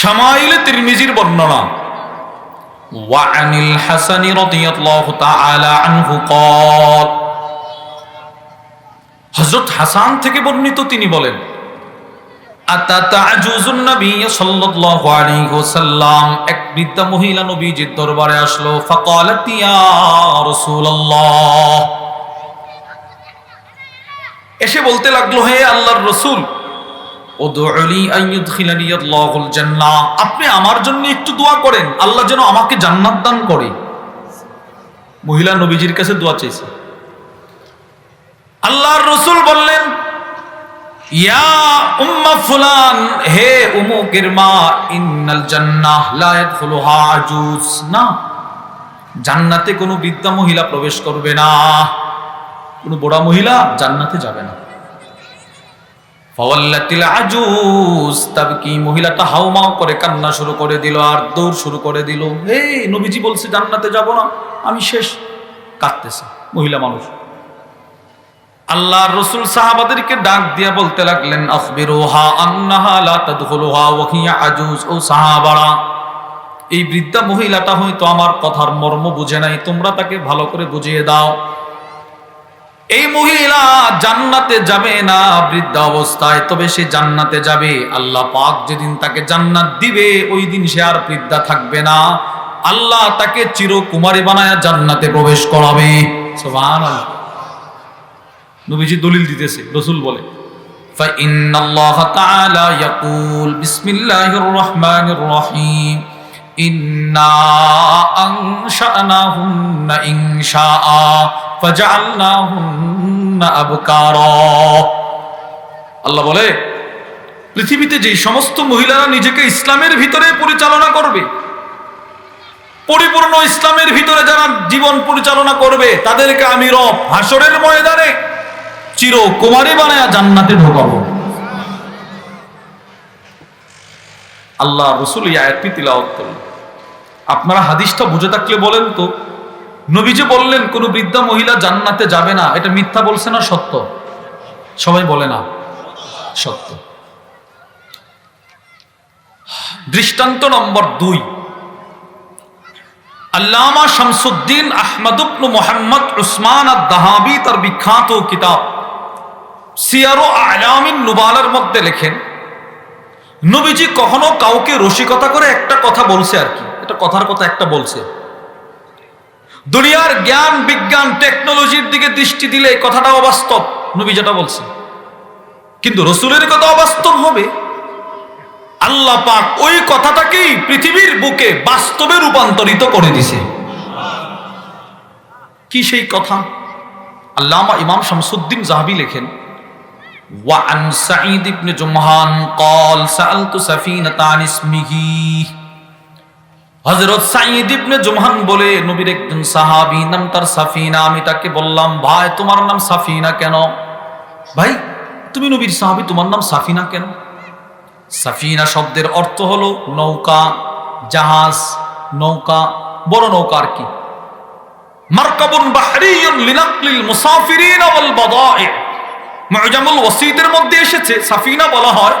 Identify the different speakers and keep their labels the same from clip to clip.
Speaker 1: শামাইলে তিরমিজির বর্ণনা وعن الحسن رضي الله تعالى عنه قال হযরত হাসান থেকে বর্ণিত তিনি বলেন আতাতা আজুজুন নবী সাল্লাল্লাহু আলাইহি ওয়াসাল্লাম এক বৃদ্ধা মহিলা নবীজির দরবারে আসলো ফাকালাত ইয়া রাসূলুল্লাহ এসে বলতে লাগলো হে আল্লাহর রসুল আপনি আমার জন্য একটু দোয়া করেন, আল্লাহ যেন আমাকে জান্নাত দান করে। মহিলা নবীজির কাছে দোয়া চাইছে। আল্লাহর রসুল বললেন, ইয়া উম্মা হে না, জান্নাতে কোনো বৃদ্ধা মহিলা প্রবেশ করবে না। কোনো বুড়া মহিলা জান্নাতে যাবে না। ফাওয়াল্লাতিল আজুজ তবে কি মহিলাটা হাউমাউ করে, কান্না শুরু করে দিল, আর দৌড় শুরু করে দিল। এই নবীজি বলছে, জান্নাতে যাব না, আমি শেষ। কাঁদতেছে, মহিলা মানুষ। আল্লাহর রসুল সাহাবাদেরকে ডাক দিয়ে বলতে লাগলেন, আখবিরুহা আন্নাহা লা তাদখুলুহা ওয়া হিয়া আজুজ। ও সাহাবারা, এই বৃদ্ধা মহিলাটা হয়তো আমার কথার মর্ম বুঝে নাই, তোমরা তাকে ভালো করে বুঝিয়ে দাও। এই মহিলা জান্নাতে যাবে না বৃদ্ধা অবস্থায় তবে সে জান্নাতে যাবে আল্লাহ পাক যেদিন তাকে জান্নাত দিবে ওই দিন সে আর বৃদ্ধা থাকবে না আল্লাহ তাকে চিরকুমারী বানায় জান্নাতে প্রবেশ করাবে সুবহানাল্লাহ নবীজি দলিল দিতেছে রসুল বলে فإن الله تعالى يقول بسم الله الرحمن الرحيم إنا أنشأناهن إنشاء فجعلناهن أبكارا আল্লাহ বলে পৃথিবীতে যে সমস্ত মহিলারা নিজেকে ইসলামের ভিতরে পরিচালনা করবে পরিপূর্ণ ইসলামের ভিতরে যারা জীবন পরিচালনা করবে তাদেরকে আমি রব হাসরের ময়দানে চির কুমারী বানায়া জান্নাতে ঢোকাবো আল্লাহ রসুল এই তিলাওয়াত করলেন। আপনারা হাদিসটা বুঝে থাকলে বলেন তো। নবী যে বললেন, কোন বৃদ্ধা মহিলা জান্নাতে যাবে না। এটা মিথ্যা বলছে না সত্য? সবাই বলে না, সত্য। দৃষ্টান্ত নম্বর দুই। আল্লামা শামসুদ্দিন আহমদুবনু মোহাম্মদ উসমান আদাহাবি তার বিখ্যাত কিতাব সিয়ারো আলামিন নুবালার মধ্যে লেখেন নবীজি কখনো কাউকে রসিকতা করে একটা কথা বলছে আর কি। এটা কথার কথা একটা বলছে। দুনিয়ার জ্ঞান, বিজ্ঞান টেকনোলজির দিকে দৃষ্টি দিলে এই কথাটা অবাস্তব, নবী যেটা বলছে কিন্তু রসুলের কথা অবাস্তব হবে। আল্লাহ পাক ওই কথাটাকেই পৃথিবীর বুকে বাস্তবে রূপান্তরিত করে দিছে। কি সেই কথা? আল্লামা ইমাম শামসুদ্দিন জাহাবি লেখেন وعن سعيد بن جمهان قال سألت سفينة عن اسمه হযরত সাঈদ ইবনে জুমহান বলে নবীর একজন সাহাবী নাম তার সাফিনা আমি তাকে বললাম ভাই তোমার নাম সাফিনা কেন ভাই তুমি নবীর সাহাবী তোমার নাম সাফিনা কেন সাফিনা শব্দের অর্থ হলো নৌকা জাহাজ নৌকা বড় নৌকা আর কি মারকাবুন বাহরিয়ুন লিনাকলিল মুসাফিরিন ওয়াল বাদাই মুজামুল ওয়াসিদের মধ্যে এসেছে, সাফিনা বলা হয়।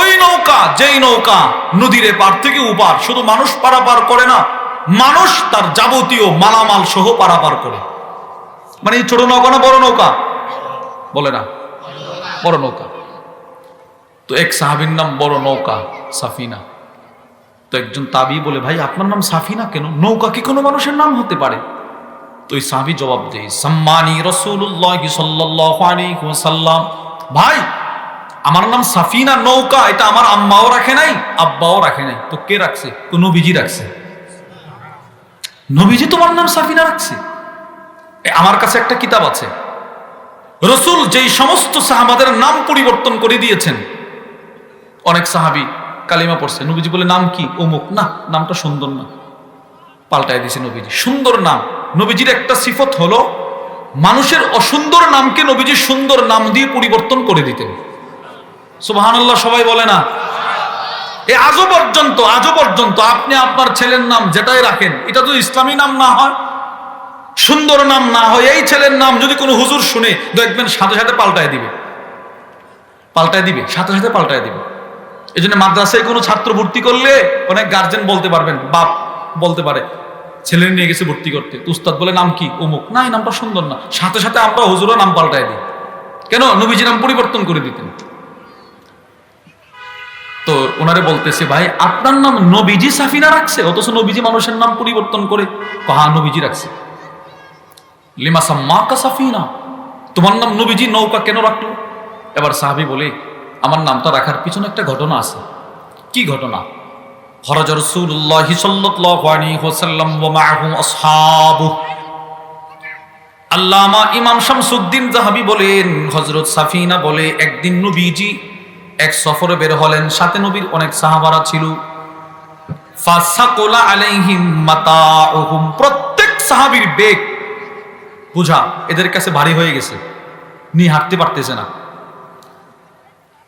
Speaker 1: ওই নৌকা, যেই নৌকা নদীর পার থেকে উপার শুধু মানুষ পারাপার করে না, মানুষ তার যাবতীয় মালামাল সহ পারাপার করে। মানে এই ছোট নৌকা না বড় নৌকা? বলে না। বড় নৌকা। তো এক সাহাবির নাম বড় নৌকা, সাফিনা। তো একজন তাবি বলে, ভাই, আপনার নাম সাফিনা কেন? নৌকা কি কোনো মানুষের নাম হতে পারে? তো এই সাহাবি জবাব দেয় সম্মানি রসুল্লাহ আলাইহি ভাই, আমার নাম সাফিনা নৌকা, এটা আমার আম্মাও রাখে নাই, আব্বাও রাখে নাই। তো কে রাখছে? তো নবীজি রাখছে। নবীজি তোমার নাম সাফিনা রাখছে? আমার কাছে একটা কিতাব আছে। রসুল যেই সমস্ত সাহাবাদের নাম পরিবর্তন করে দিয়েছেন। অনেক সাহাবি কালিমা পড়ছে। নবীজি বলে, নাম কি? অমুক? না, নামটা সুন্দর না। পাল্টায় দিয়েছে নবীজি। সুন্দর নাম। নবীজির একটা সিফত হলো, মানুষের অসুন্দর নামকে নবীজি সুন্দর নাম দিয়ে পরিবর্তন করে দিতেন। সুবহানাল্লাহ, সবাই বলে না? এ আজও পর্যন্ত আজও পর্যন্ত আপনি আপনার ছেলের নাম যেটাই রাখেন, এটা যদি ইসলামী নাম না হয়, সুন্দর নাম না হয়, এই ছেলের নাম যদি কোনো হুজুর শুনে, দেখবেন সাথে সাথে পাল্টায় দিবে। পাল্টায় দিবে, সাথে সাথে পাল্টায় দিবে। এই জন্য মাদ্রাসায় কোনো ছাত্র ভর্তি করলে অনেক গার্জেন বলতে পারবেন, বাপ বলতে পারে ছেলে নিয়ে গেছে ভর্তি করতে। তো উস্তাদ বলে, নাম কি? অমুক, না, এই নামটা সুন্দর না। সাথে সাথে আমরা হুজুরও নাম পাল্টাই দিই। কেন? নবীজি নাম পরিবর্তন করে দিতেন। তো ওনারে বলতেছে, ভাই, আপনার নাম নবীজি সাফিনা রাখছে? অথচ নবীজি মানুষের নাম পরিবর্তন করে কহা নবীজি রাখছে? লিমা সাম্মাকা সাফিনা। তোমার নাম নবীজি নৌকা কেন রাখল? এবার সাহাবি বলে, আমার নামটা রাখার পিছনে একটা ঘটনা আছে। কি ঘটনা? হরজ রসুল্লাহ আল্লামা ইমাম শামসুদ্দিন জাহাবি বলেন সাফিনা বলে, একদিন নবীজি এক সফরে বের হলেন, সাথে নবীর অনেক সাহাবারা ছিল। আলাইহিম প্রত্যেক সাহাবীর বেগ বুঝা, এদের কাছে ভারী হয়ে গেছে। নিয়ে হাঁটতে পারতেছে না।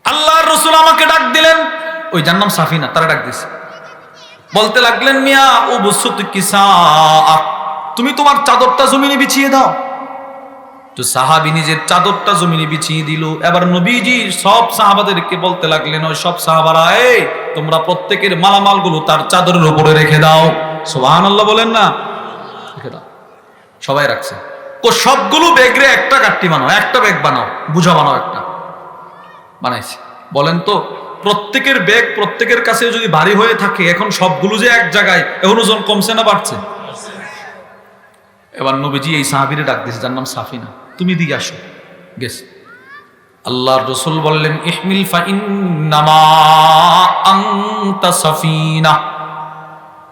Speaker 1: আল্লাহর রসুল আমাকে ডাক দিলেন, ওই যার নাম সাফিনা, তারা ডাক দিছে। বলতে লাগলেন, মিয়া ও বসুত কিসা তুমি তোমার চাদরটা জমিনে বিছিয়ে দাও। তো সাহাবি নিজের চাদরটা জমিনে বিছিয়ে দিল। এবার নবীজি সব সাহাবাদেরকে বলতে লাগলেন, ওই সব সাহাবারা, এই, তোমরা প্রত্যেকের মালামালগুলো তার চাদরের উপরে রেখে দাও। সোহান আল্লাহ বলেন না। রেখে দাও। সবাই রাখছে। ও সবগুলো ব্যাগরে একটা কাটটি বানাও, একটা ব্যাগ বানাও, বুঝা বানাও একটা। বানাইছে। বলেন তো প্রত্যেকের ব্যাগ প্রত্যেকের কাছে যদি ভারী হয়ে থাকে, এখন সবগুলো যে এক জায়গায়, এখন ওজন কমছে না বাড়ছে? এবার নবীজি এই সাহাবিরে ডাক দিয়েছে, যার নাম সাফিনা। তুমি দিকে আসো। গেছে আল্লাহর রসুল বললেন, ইহমিল সাফিনা।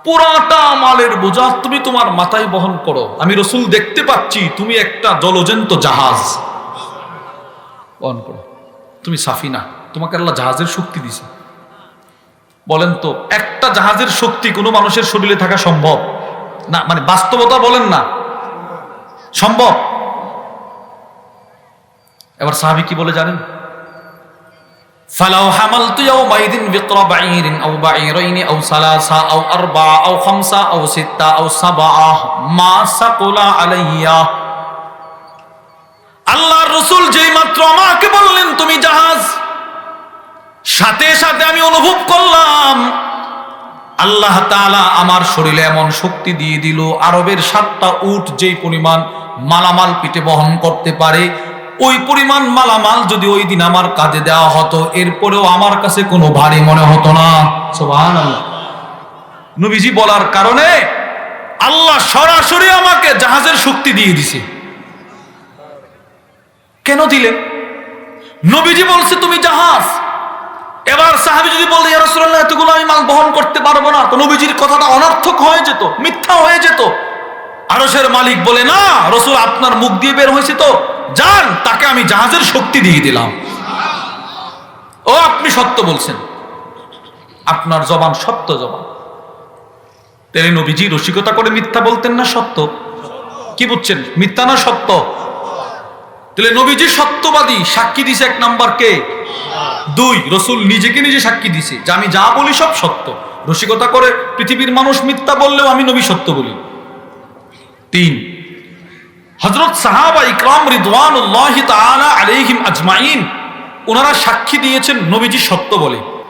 Speaker 1: পুরাটা মালের বোঝা তুমি তোমার মাথায় বহন করো। আমি রসুল দেখতে পাচ্ছি, তুমি একটা জলজন্ত জাহাজ। বহন করো। তুমি সাফিনা। তোমাকে আল্লাহ জাহাজের শক্তি দিছে বলেন তো একটা জাহাজের শক্তি কোনো মানুষের শরীরে থাকা সম্ভব না মানে বাস্তবতা বলেন না সম্ভব এবার সাহাবি কি বলে জানেন فلو حملت يومئذ بقر بعير أو بعيرين أو ثلاثة أو أربعة أو خمسة أو ستة أو سبعة ما ثقل علي আল্লাহর রসুল যেই মাত্র আমাকে বললেন তুমি জাহাজ সাথে সাথে আমি অনুভব করলাম, আল্লাহ তাআলা আমার শরীরে এমন শক্তি দিয়ে দিল, আরবের সাতটা উট যেই পরিমাণ মালামাল পিঠে বহন করতে পারে, ওই পরিমাণ মালামাল যদি ওই দিন আমার কাজে দেওয়া হতো, এরপরেও আমার কাছে কোনো ভারী মনে হতো না। নবীজি বলার কারণে আল্লাহ সরাসরি আমাকে জাহাজের শক্তি দিয়ে দিছে। কেন দিলেন? নবীজি বলছে, তুমি জাহাজ এবার সাহাবি যদি বলে, ইয়া রাসূলুল্লাহ, এতগুলো আমি মাল বহন করতে পারব না? তো নবীজির কথাটা অনর্থক হয়ে যেত, মিথ্যা হয়ে যেত। আরশের মালিক বলে, না, রসুল আপনার মুখ দিয়ে বের হয়েছে তো, যান, তাকে আমি জাহাজের শক্তি দিয়ে দিলাম। ও, আপনি সত্য বলছেন। আপনার জবান সত্য জবান। তেরে নবীজি রসিকতা করে মিথ্যা বলতেন না সত্য? কি বুঝছেন? মিথ্যা না সত্য? তাহলে নবীজি সত্যবাদী, সাক্ষী দিছে এক নাম্বার কে? দুই, রসুল নিজেকে নিজে সাক্ষী দিছে যে আমি যা বলি সব সত্য। রসিকতা করে পৃথিবীর মানুষ মিথ্যা বললেও আমি নবী সত্য বলি। তিন হজরত সাহাবা ইকরাম রিদওয়ান আলহিম আজমাইন ওনারা সাক্ষী দিয়েছেন নবীজি সত্য বলে।